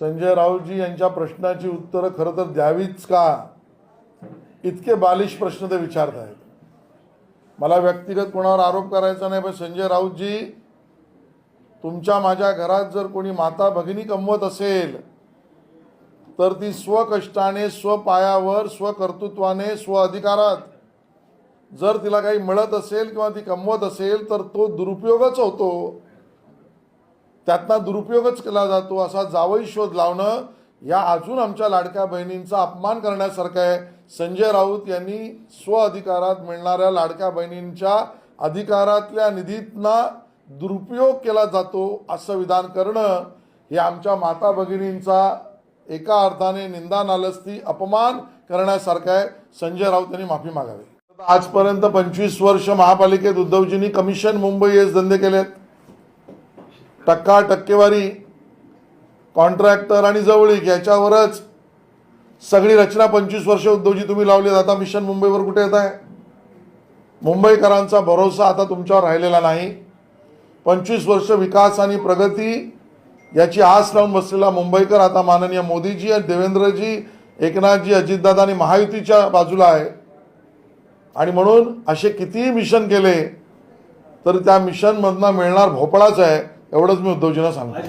संजय राऊतजी यांच्या प्रश्नाची उत्तरं खरं तर द्यावीच का? इतके बालिश प्रश्न ते विचारत आहेत मला व्यक्तिगत कोणावर आरोप करायचा नाही पण संजय राऊतजी तुमच्या माझ्या घरात जर कोणी माता भगिनी कमवत असेल तर ती स्वकष्टाने स्वपायावर स्वकर्तृत्वाने स्वअधिकारात जर तिला काही मिळत असेल किंवा ती कमवत असेल तर तो दुरुपयोगच होतो. त्यातना दुरुपयोगच केला जातो. असा जावई शोध लावणं या अजून आमच्या लाडक्या बहिणींचा अपमान करण्यासारखं आहे. संजय राऊत यांनी स्व अधिकारात मिळणाऱ्या लाडक्या बहिणींच्या अधिकारातल्या निधीतना दुरुपयोग केला जातो असं विधान करणं हे आमच्या माता भगिनींचा एका अर्थाने निंदा नालस्ती अपमान करण्यासारखं आहे. संजय राऊत यांनी माफी मागावी. आजपर्यंत पंचवीस वर्ष महापालिकेत उद्धवजींनी कमिशन मुंबई येस धंदे केलेत. टक्का टक्केवारी कॉन्ट्रॅक्टर आणि जवळीक याच्यावरच सगळी रचना पंचवीस वर्ष उद्योजी तुम्ही लावली आता मिशन मुंबईवर कुठे येत आहे? मुंबईकरांचा भरोसा आता तुमच्यावर राहिलेला नाही. पंचवीस वर्ष विकास आणि प्रगती याची आस लावून बसलेला मुंबईकर आता माननीय मोदीजी आणि देवेंद्रजी एकनाथजी अजितदादा आणि महायुतीच्या बाजूला आहे. आणि म्हणून असे कितीही मिशन केले तर त्या मिशनमधनं मिळणार भोपळाच आहे. एवढंच मी उद्धवजींना सांगतो.